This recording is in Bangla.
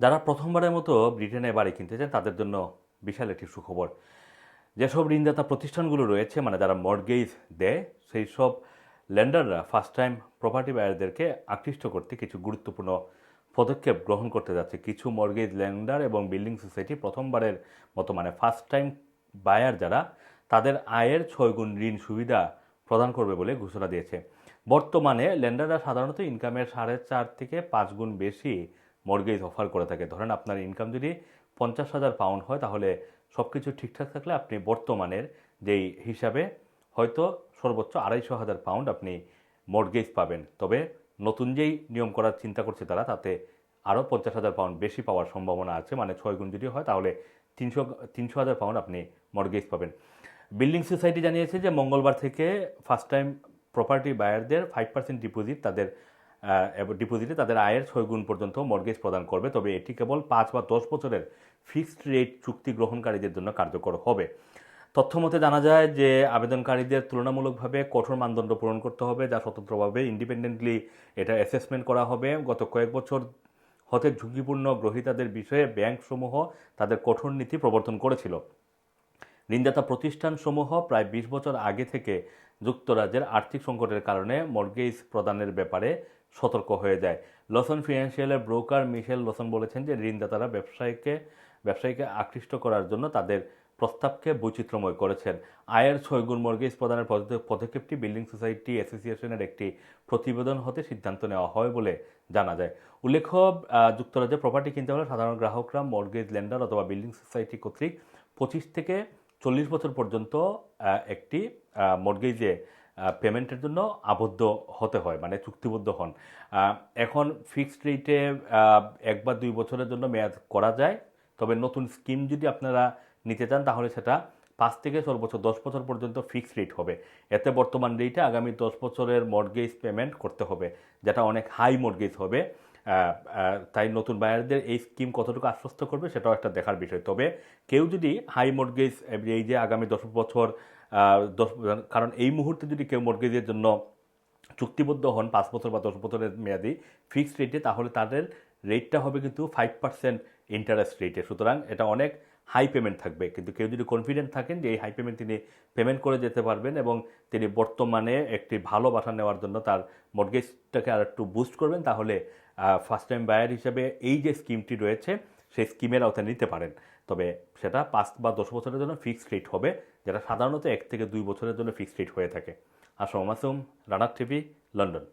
যারা প্রথমবারের মতো ব্রিটেনে বাড়ি কিনতে চান, তাদের জন্য বিশাল একটি সুখবর। যেসব ঋণদাতা প্রতিষ্ঠানগুলো রয়েছে মানে যারা মর্গেজ দেয়, সেই সব ল্যান্ডাররা ফার্স্ট টাইম প্রপার্টি বায়ারদেরকে আকৃষ্ট করতে কিছু গুরুত্বপূর্ণ পদক্ষেপ গ্রহণ করতে যাচ্ছে। কিছু মর্গেজ ল্যান্ডার এবং বিল্ডিং সোসাইটি প্রথমবারের মতো মানে ফার্স্ট টাইম বায়ার যারা, তাদের আয়ের ছয় গুণ ঋণ সুবিধা প্রদান করবে বলে ঘোষণা দিয়েছে। বর্তমানে ল্যান্ডাররা সাধারণত ইনকামের সাড়ে চার থেকে পাঁচ গুণ বেশি মর্গেজ অফার করে থাকে। ধরেন আপনার ইনকাম যদি পঞ্চাশ হাজার পাউন্ড হয়, তাহলে সব কিছু ঠিকঠাক থাকলে আপনি বর্তমানের যেই হিসাবে হয়তো সর্বোচ্চ আড়াইশো হাজার পাউন্ড আপনি মর্গেজ পাবেন। তবে নতুন যেই নিয়ম করার চিন্তা করছে তারা, তাতে আরও পঞ্চাশ হাজার পাউন্ড বেশি পাওয়ার সম্ভাবনা আছে মানে ছয় গুণ যদি হয়, তাহলে তিনশো তিনশো হাজার পাউন্ড আপনি মর্গেজ পাবেন। বিল্ডিং সোসাইটি জানিয়েছে যে মঙ্গলবার থেকে ফার্স্ট টাইম প্রপার্টি বায়ারদের ফাইভ পার্সেন্ট ডিপোজিট তাদের ডিপোজিটে তাদের আয়ের ছয় গুণ পর্যন্ত মর্গেজ প্রদান করবে। তবে এটি কেবল পাঁচ বা দশ বছরের ফিক্সড রেট চুক্তি গ্রহণকারীদের জন্য কার্যকর হবে। তথ্য মতে জানা যায় যে, আবেদনকারীদের তুলনামূলকভাবে কঠোর মানদণ্ড পূরণ করতে হবে, যা স্বতন্ত্রভাবে ইন্ডিপেন্ডেন্টলি এটা অ্যাসেসমেন্ট করা হবে। গত কয়েক বছর হতে ঝুঁকিপূর্ণ গ্রহীতাদের বিষয়ে ব্যাংকসমূহ তাদের কঠোর নীতি প্রবর্তন করেছিল। ঋণদাতা প্রতিষ্ঠানসমূহ প্রায় বিশ বছর আগে থেকে যুক্তরাজ্যের আর্থিক সংকটের কারণে মর্গেজ প্রদানের ব্যাপারে সতর্ক হয়ে যায়। লসন ফিনান্সিয়ালের ব্রোকার মিশেল লসন বলেছেন যে, ঋণদাতারা ব্যবসায়ীকে ব্যবসায়ীকে আকৃষ্ট করার জন্য তাদের প্রস্তাবকে বৈচিত্র্যময় করেছেন। আয়ের ছয়গুণ মর্গেজ প্রদানের পদক্ষেপ- পদক্ষেপটি বিল্ডিং সোসাইটি অ্যাসোসিয়েশনের একটি প্রতিবেদন হতে সিদ্ধান্ত নেওয়া হয় বলে জানা যায়। উল্লেখ্য যুক্তরাজ্যে প্রপার্টি কিনতে হলে সাধারণ গ্রাহকরা মর্গেজ লেন্ডার অথবা বিল্ডিং সোসাইটি কর্তৃক পঁচিশ থেকে চল্লিশ বছর পর্যন্ত একটি মর্গেজে পেমেন্টের জন্য আবদ্ধ হতে হয় মানে চুক্তিবদ্ধ হন। এখন ফিক্সড রেটে এক বা দুই বছরের জন্য মেয়াদ করা যায়, তবে নতুন স্কিম যদি আপনারা নিতে চান, তাহলে সেটা পাঁচ থেকে সর্বোচ্চ দশ বছর পর্যন্ত ফিক্সড রেট হবে। এতে বর্তমান রেটে আগামী দশ বছরের মর্গেজ পেমেন্ট করতে হবে, যেটা অনেক হাই মর্গেজ হবে। তাই নতুন বায়ারদের এই স্কিম কতটুকু আশ্বস্ত করবে সেটাও একটা দেখার বিষয়। তবে কেউ যদি হাই মর্গেজ এই যে আগামী দশ বছর দশ, কারণ এই মুহূর্তে যদি কেউ মর্গেজের জন্য চুক্তিবদ্ধ হন, পাঁচ বছর বা দশ বছরের মেয়াদি ফিক্সড রেটে, তাহলে তাদের রেটটা হবে কিন্তু ফাইভ পার্সেন্ট ইন্টারেস্ট রেটে সুতরাং এটা অনেক হাই পেমেন্ট থাকবে। কিন্তু কেউ যদি কনফিডেন্ট থাকেন যে এই হাই পেমেন্ট তিনি পেমেন্ট করে যেতে পারবেন এবং তিনি বর্তমানে একটি ভালো বাসা নেওয়ার জন্য তার মর্গেজটাকে আর একটু বুস্ট করবেন, তাহলে ফার্স্ট টাইম বায়ার হিসাবে এই যে স্কিমটি রয়েছে, সেই স্কিমের আওতায় নিতে পারেন। তবে সেটা পাঁচ বা দশ বছরের জন্য ফিক্সড রেট হবে, যেটা সাধারণত এক থেকে দুই বছরের জন্য ফিক্সড রেট হয়ে থাকে। আসম মাসুম রানার টিভি, লন্ডন।